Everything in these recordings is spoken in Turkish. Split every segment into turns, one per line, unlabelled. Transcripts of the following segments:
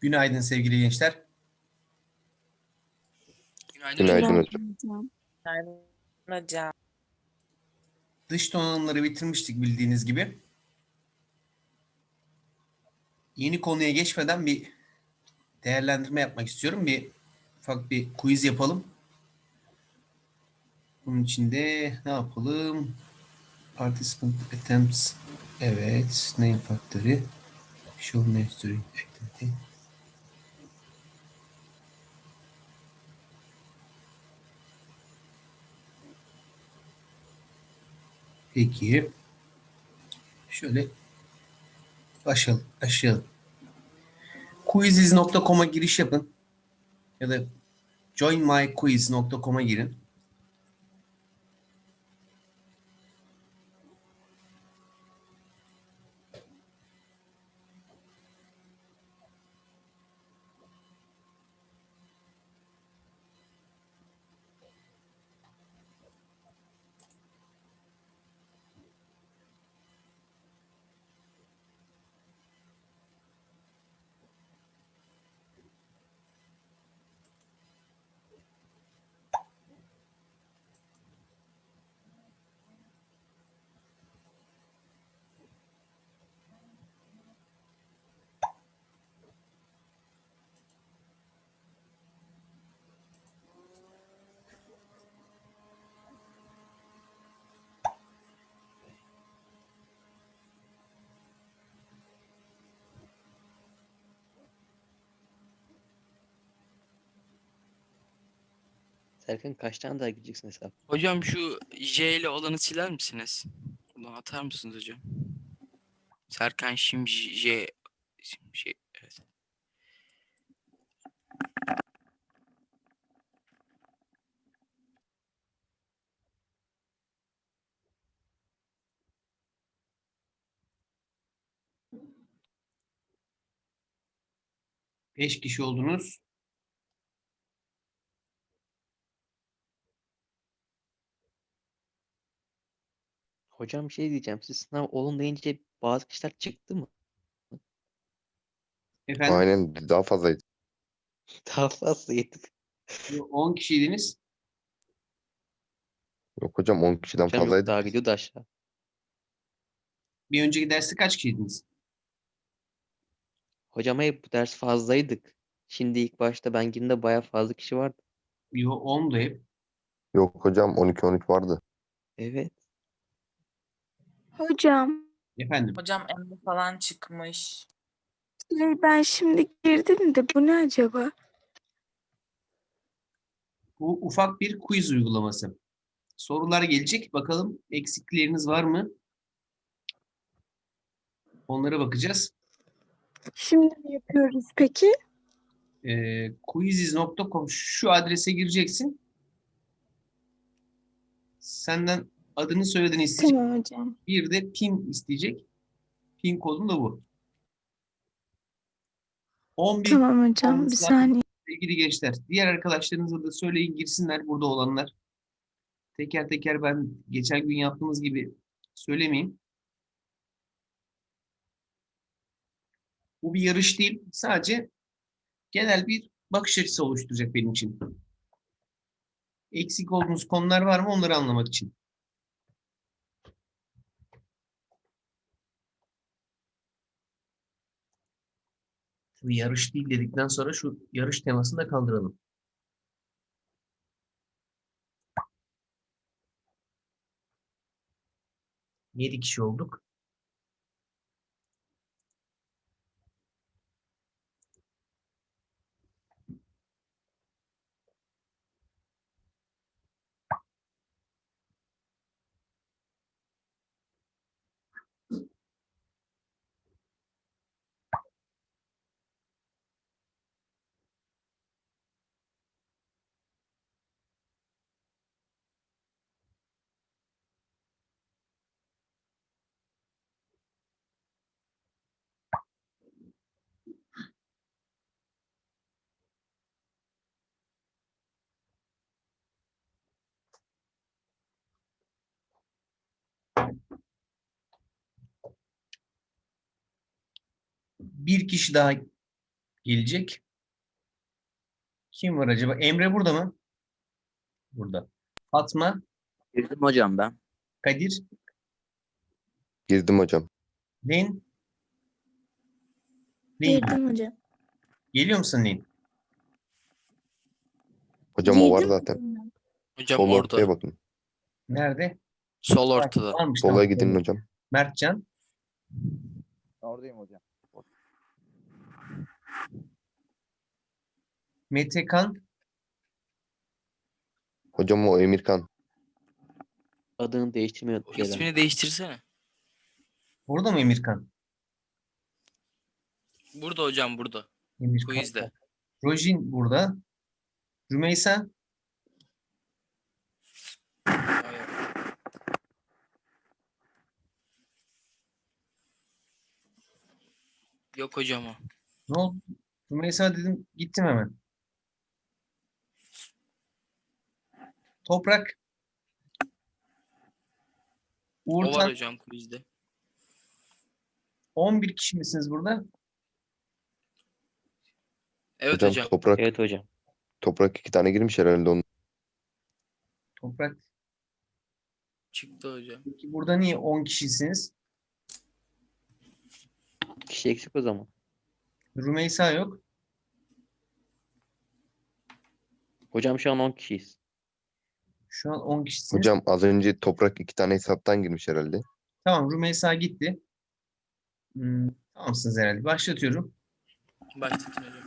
Günaydın sevgili gençler.
Günaydın.
Günaydın hocam.
hocam.
Günaydın hocam.
Dış donanımları bitirmiştik bildiğiniz gibi. Yeni konuya geçmeden bir değerlendirme yapmak istiyorum. Bir ufak bir quiz yapalım. Bunun için de ne yapalım? Participant attempts. Evet. Name factory. Show name during activity. Peki. Şöyle başlayalım. başlayalım. Quiziz.com'a giriş yapın. Ya da joinmyquiz.com'a girin.
Serkan kaç tane daha gideceksin hesap?
Hocam şu J ile olanı siler misiniz? Bunu atar mısınız hocam? Serkan Şim J J evet.
Beş kişi oldunuz.
Hocam bir şey diyeceğim. Siz sınav olun deyince bazı kişiler çıktı mı?
Efendim
Aynen daha fazlaydı.
Daha fazla yedik.
10 kişiydiniz.
Yok hocam 10 kişiden
Hocam yok,
fazlaydı.
daha gidiyordu aşağı.
Bir önceki derste kaç kişiydiniz?
Hocam hayır bu ders fazlaydık. Şimdi ilk başta ben girdiğimde bayağı fazla kişi vardı.
Yo 10'du hep.
Yok hocam 12-13 vardı.
Evet.
Hocam,
Efendim.
Hocam Emre falan çıkmış.
şey ben şimdi girdim de bu ne acaba?
Bu ufak bir quiz uygulaması. Sorular gelecek. Bakalım eksikleriniz var mı? Onlara bakacağız.
Şimdi mi yapıyoruz peki?
Ee, quiziz.com şu adrese gireceksin. Senden adını soyadını isteyecek.
Tamam hocam.
Bir de pin isteyecek. Pin kodun da bu. 11
Tamam hocam. Bir saniye.
sevgili gençler. Diğer arkadaşlarınıza da söyleyin girsinler burada olanlar. Teker teker ben geçen gün yaptığımız gibi söylemeyeyim. Bu bir yarış değil. Sadece genel bir bakış açısı oluşturacak benim için. Eksik olduğunuz konular var mı onları anlamak için. Tabii yarış değil dedikten sonra şu yarış temasını da kaldıralım. Yedi kişi olduk. Bir kişi daha gelecek. Kim var acaba? Emre burada mı? Burada. Fatma,
Girdim hocam ben.
Kadir,
Girdim hocam.
Lin. Lin.
Girdim hocam.
Geliyor musun Lin?
Hocam o var
Girdim
zaten.
hocam.
Hocam
Sol ortaya
orada.
bakın.
Nerede?
Sol ortada.
Varmış,
Sola
tamam.
gidin hocam.
Mertcan.
Oradayım hocam.
Metekan.
Hocam o Emirkan.
Adını Ceren.
ismini değiştirsene.
Burada mı Emirkan?
Burada hocam burada.
Emirkan.
Quizde.
Rojin burada. Rümeysa.
Yok hocam o.
Ne oldu? Rümeysa dedim gittim hemen. Toprak.
O var hocam quizde.
11 kişi misiniz burada?
Evet
hocam,
hocam.
toprak
Evet hocam.
toprak iki tane girmiş herhalde onun.
Toprak.
Çıktı hocam.
Peki burada niye 10 kişisiniz?
Kişi eksik o zaman.
Rümeysa yok.
Hocam şu an 10 kişiyiz.
Şu an 10 kişisiniz.
Hocam az önce toprak iki tane hesaptan girmiş herhalde.
Tamam Rümeysa gitti. Hmm, tamamsınız herhalde. Başlatıyorum.
Başlatın hocam.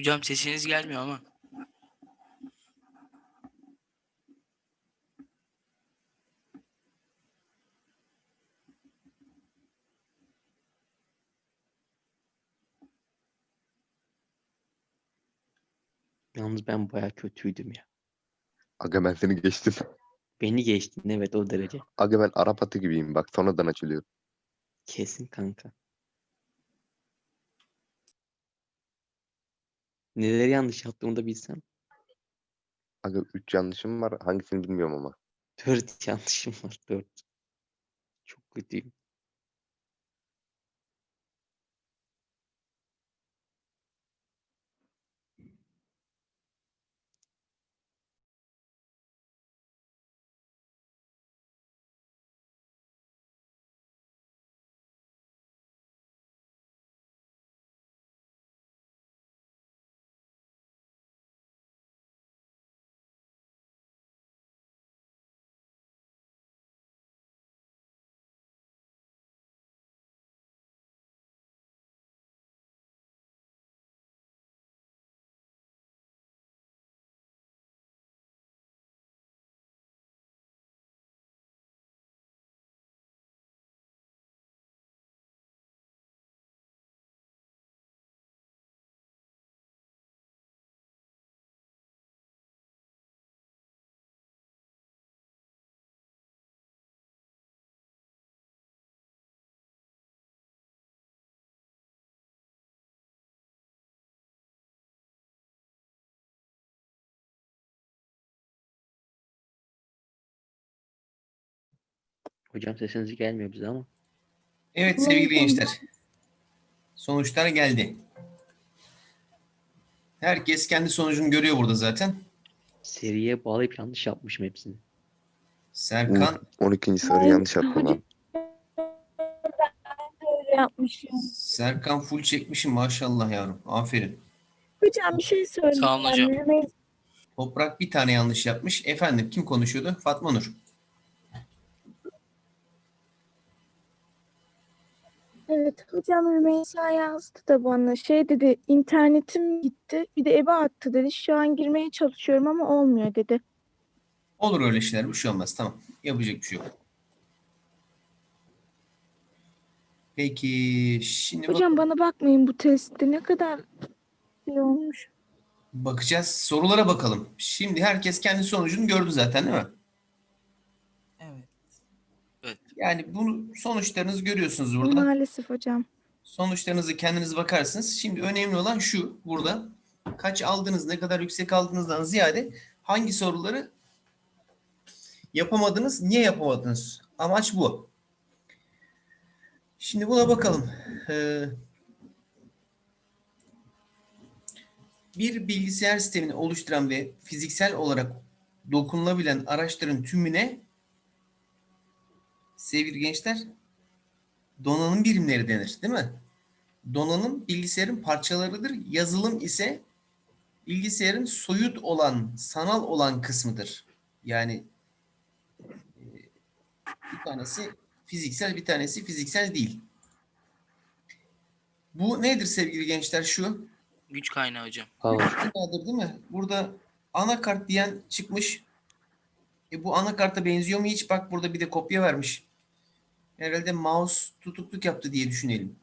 Hocam sesiniz gelmiyor ama.
Yalnız ben baya kötüydüm ya.
Aga ben seni geçtim.
Beni geçtin evet o derece.
Aga ben Arap atı gibiyim bak sonradan açılıyor.
Kesin kanka. Neleri yanlış yaptığımı da bilsem.
Aga 3 yanlışım var hangisini bilmiyorum ama.
Dört yanlışım var. Dört. Çok kötüyüm. Hocam sesiniz gelmiyor bize ama.
Evet sevgili gençler. Sonuçlar geldi. Herkes kendi sonucunu görüyor burada zaten.
Seriye bağlayıp yanlış yapmışım hepsini.
Serkan
12. soru yanlış yaptım lan.
Yapmışım.
Serkan full çekmişim maşallah yavrum. Aferin.
Hocam bir şey söyleyeceğim.
Sağ olun hocam.
Toprak bir tane yanlış yapmış. Efendim kim konuşuyordu? Fatma Nur.
Evet hocam Rümeysa yazdı da bana şey dedi internetim gitti bir de eve attı dedi şu an girmeye çalışıyorum ama olmuyor dedi.
Olur öyle şeyler. Bir şey olmaz. Tamam. Yapacak bir şey yok. Peki şimdi bak-
Hocam bana bakmayın bu testte ne kadar şey olmuş.
bakacağız. Sorulara bakalım. Şimdi herkes kendi sonucunu gördü zaten değil mi?
Evet.
Evet.
Yani bunu sonuçlarınızı görüyorsunuz burada.
Maalesef hocam.
Sonuçlarınızı kendiniz bakarsınız. Şimdi önemli olan şu burada. Kaç aldınız, ne kadar yüksek aldığınızdan ziyade hangi soruları yapamadınız, niye yapamadınız? Amaç bu. Şimdi buna bakalım. Ee, bir bilgisayar sistemini oluşturan ve fiziksel olarak dokunulabilen araçların tümüne sevgili gençler donanım birimleri denir, değil mi? Donanım bilgisayarın parçalarıdır. Yazılım ise bilgisayarın soyut olan, sanal olan kısmıdır. Yani e, bir tanesi fiziksel, bir tanesi fiziksel değil. Bu nedir sevgili gençler şu?
Güç kaynağı hocam.
Power.
Nedir değil mi? Burada anakart diyen çıkmış. E bu anakarta benziyor mu hiç? Bak burada bir de kopya vermiş. Herhalde mouse tutukluk yaptı diye düşünelim.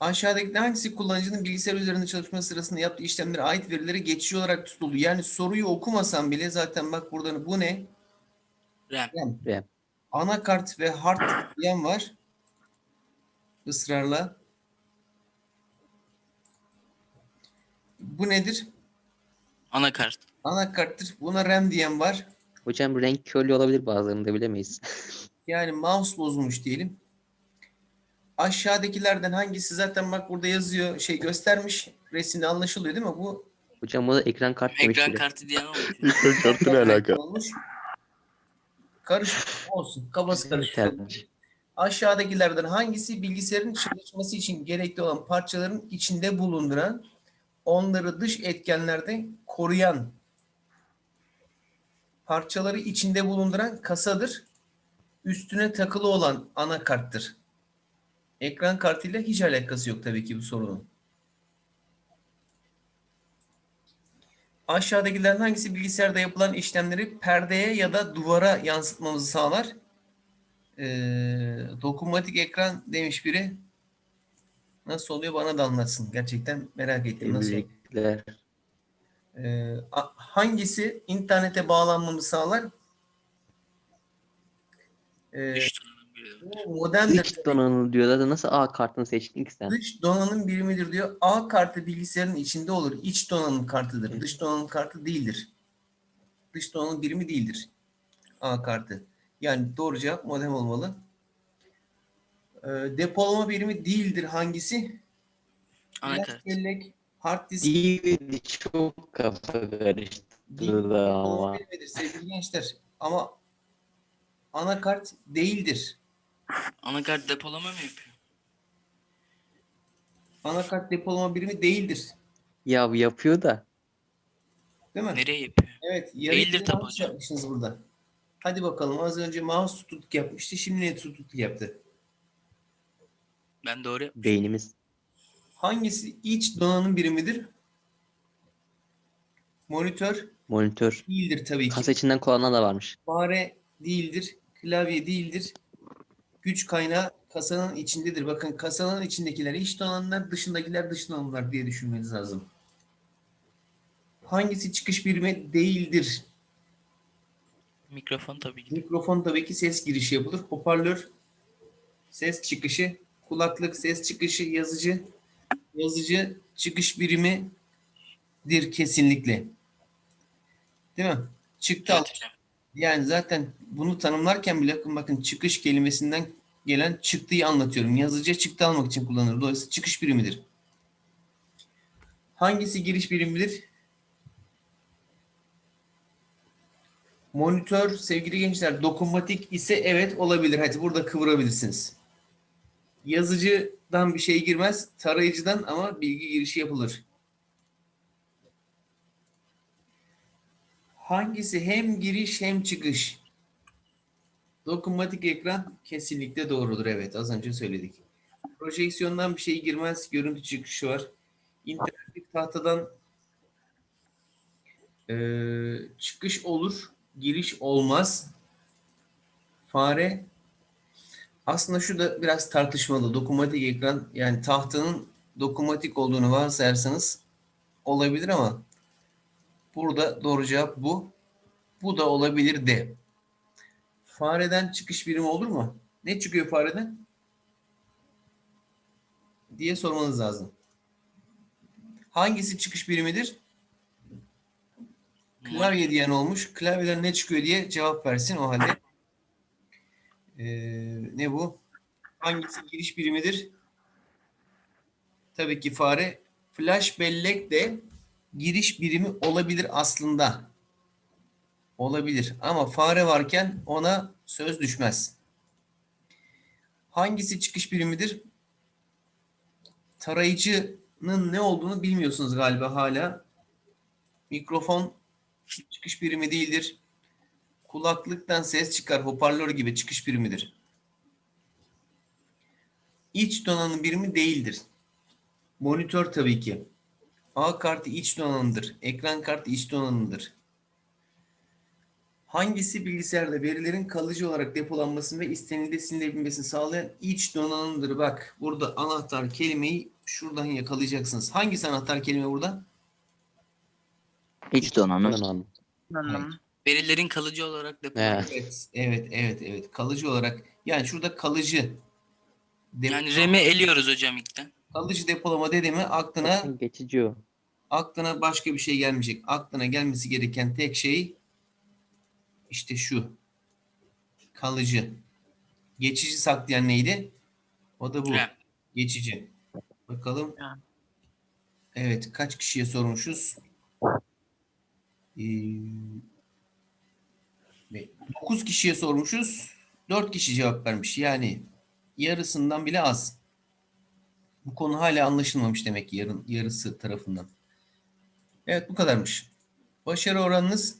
Aşağıdaki hangisi kullanıcının bilgisayar üzerinde çalışması sırasında yaptığı işlemlere ait verileri geçici olarak tutuldu? Yani soruyu okumasam bile zaten bak burada bu ne?
RAM.
RAM.
RAM.
Anakart ve hard diyen var. Israrla. Bu nedir?
Anakart.
Anakarttır. Buna RAM diyen var.
Hocam renk körlüğü olabilir bazılarında bilemeyiz.
Yani mouse bozulmuş diyelim. Aşağıdakilerden hangisi zaten bak burada yazıyor şey göstermiş resimde anlaşılıyor değil mi? Bu
Hocam o da ekran kart demiş
Ekran
biri.
kartı diyen olmuş.
Ekran kartı ne alaka?
olmuş. Karışık olsun. Kafası karışık. Aşağıdakilerden hangisi bilgisayarın çalışması için gerekli olan parçaların içinde bulunduran onları dış etkenlerde koruyan parçaları içinde bulunduran kasadır. Üstüne takılı olan anakarttır. Ekran kartıyla hiç alakası yok tabii ki bu sorunun. Aşağıdakilerden hangisi bilgisayarda yapılan işlemleri perdeye ya da duvara yansıtmamızı sağlar? Ee, dokunmatik ekran demiş biri. Nasıl oluyor bana da anlatsın. Gerçekten merak ettim. Nasıl?
Emlekler.
Ee, hangisi internete bağlanmamızı sağlar? Ee,
Dış donanım
bu modemdir.
Dış donanımı diyor. Zaten nasıl A kartını seçtin ki sen?
Dış donanım birimidir diyor. A kartı bilgisayarın içinde olur. İç donanım kartıdır. Dış donanım kartı değildir. Dış donanım birimi değildir. A kartı. Yani doğru cevap modem olmalı. Ee, depolama birimi değildir hangisi? Flash bellek, hard disk
DVD çok kafa karıştırdı ama.
birimidir sevgili gençler. Ama anakart değildir.
Anakart depolama mı yapıyor?
Anakart depolama birimi değildir.
Ya bu yapıyor da.
Değil mi?
Nereye yapıyor?
Evet.
Değildir tabii
yanlış
hocam.
yapmışsınız burada. Hadi bakalım. Az önce mouse tutukluk yapmıştı. Şimdi ne tutukluk yaptı?
Ben doğru yapmışım.
Beynimiz.
Hangisi iç donanım birimidir? Monitör
Monitör.
değildir tabii ki.
Kasa içinden kullanan da varmış.
Fare değildir. Klavye değildir. Güç kaynağı kasanın içindedir. Bakın kasanın içindekiler iç donanımlar, dışındakiler dış donanımlar diye düşünmeniz lazım. Hangisi çıkış birimi değildir?
Mikrofon tabii ki.
Mikrofon tabii ki ses girişi yapılır. Hoparlör ses çıkışı, kulaklık ses çıkışı, yazıcı yazıcı çıkış birimidir kesinlikle. Değil mi? Çıktı.
Evet hocam.
Yani zaten bunu tanımlarken bile bakın, bakın çıkış kelimesinden gelen çıktıyı anlatıyorum. Yazıcı çıktı almak için kullanılır. Dolayısıyla çıkış birimidir. Hangisi giriş birimidir? Monitör sevgili gençler dokunmatik ise evet olabilir. Hadi burada kıvırabilirsiniz. Yazıcıdan bir şey girmez. Tarayıcıdan ama bilgi girişi yapılır. Hangisi hem giriş hem çıkış? Dokunmatik ekran kesinlikle doğrudur. Evet az önce söyledik. Projeksiyondan bir şey girmez. Görüntü çıkışı var. İnteraktif tahtadan eee, çıkış olur. Giriş olmaz. Fare aslında şu da biraz tartışmalı. Dokunmatik ekran yani tahtanın dokunmatik olduğunu varsayarsanız olabilir ama burada doğru cevap bu. Bu da olabilir de. Fareden çıkış birimi olur mu? Ne çıkıyor fareden? Diye sormanız lazım. Hangisi çıkış birimidir? Klavye diyen olmuş. Klavyeden ne çıkıyor diye cevap versin o halde. Ee, ne bu? Hangisi giriş birimidir? Tabii ki fare. Flash bellek de giriş birimi olabilir aslında. Olabilir. Ama fare varken ona söz düşmez. Hangisi çıkış birimidir? Tarayıcının ne olduğunu bilmiyorsunuz galiba hala. Mikrofon çıkış birimi değildir. Kulaklıktan ses çıkar, hoparlör gibi çıkış birimidir. İç donanım birimi değildir. Monitör tabii ki. A kartı iç donanımdır. Ekran kartı iç donanımdır. Hangisi bilgisayarda verilerin kalıcı olarak depolanmasını ve istenildiğinde silinebilmesini sağlayan iç donanımdır? Bak burada anahtar kelimeyi şuradan yakalayacaksınız. Hangisi anahtar kelime burada?
İç donanım.
Donanım.
Evet.
Verilerin kalıcı olarak depolanıyor.
Evet, evet, evet, evet. Kalıcı olarak. Yani şurada kalıcı. Depo-
Yani RAM'i eliyoruz hocam ilkten.
kalıcı depolama dedi mi aklına
Geçici o.
aklına başka bir şey gelmeyecek. Aklına gelmesi gereken tek şey işte şu. Kalıcı. Geçici saklayan neydi? O da bu.
RAM.
Geçici. Bakalım.
RAM.
Evet, kaç kişiye sormuşuz? Ee, 9 kişiye sormuşuz. 4 kişi cevap vermiş. Yani yarısından bile az. Bu konu hala anlaşılmamış demek ki yarın, yarısı tarafından. Evet bu kadarmış. Başarı oranınız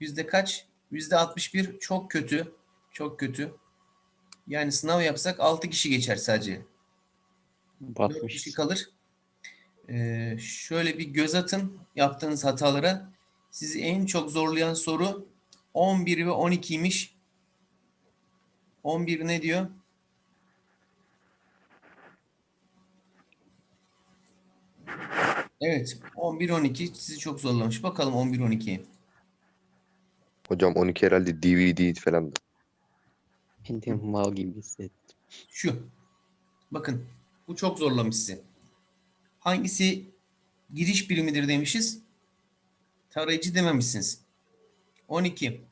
yüzde kaç? Yüzde 61. Çok kötü. Çok kötü. Yani sınav yapsak 6 kişi geçer sadece. 4
Batmış.
kişi kalır. Ee, şöyle bir göz atın yaptığınız hatalara. Sizi en çok zorlayan soru 11 ve 12'ymiş. 11 ne diyor? Evet, 11 12 sizi çok zorlamış. Bakalım 11 12'ye.
Hocam 12 herhalde DVD falan.
Ben de mal gibi hissettim.
Şu. Bakın, bu çok zorlamış sizi. Hangisi giriş birimidir demişiz. Tarayıcı dememişsiniz. 12.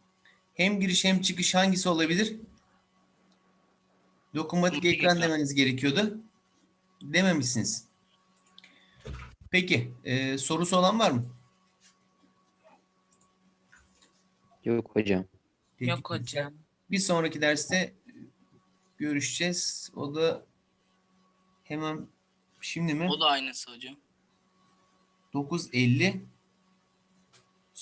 Hem giriş hem çıkış hangisi olabilir? Dokunmatik ekran. demeniz gerekiyordu. Dememişsiniz. Peki, e, sorusu olan var mı?
Yok hocam.
Peki,
Yok hocam.
Bir sonraki derste görüşeceğiz. O da hemen şimdi mi?
O da aynısı hocam.
9.50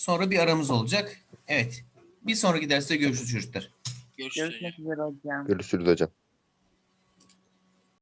sonra bir aramız olacak. Evet. Bir sonraki derste görüşürüz çocuklar.
Görüşmek üzere hocam.
Görüşürüz hocam.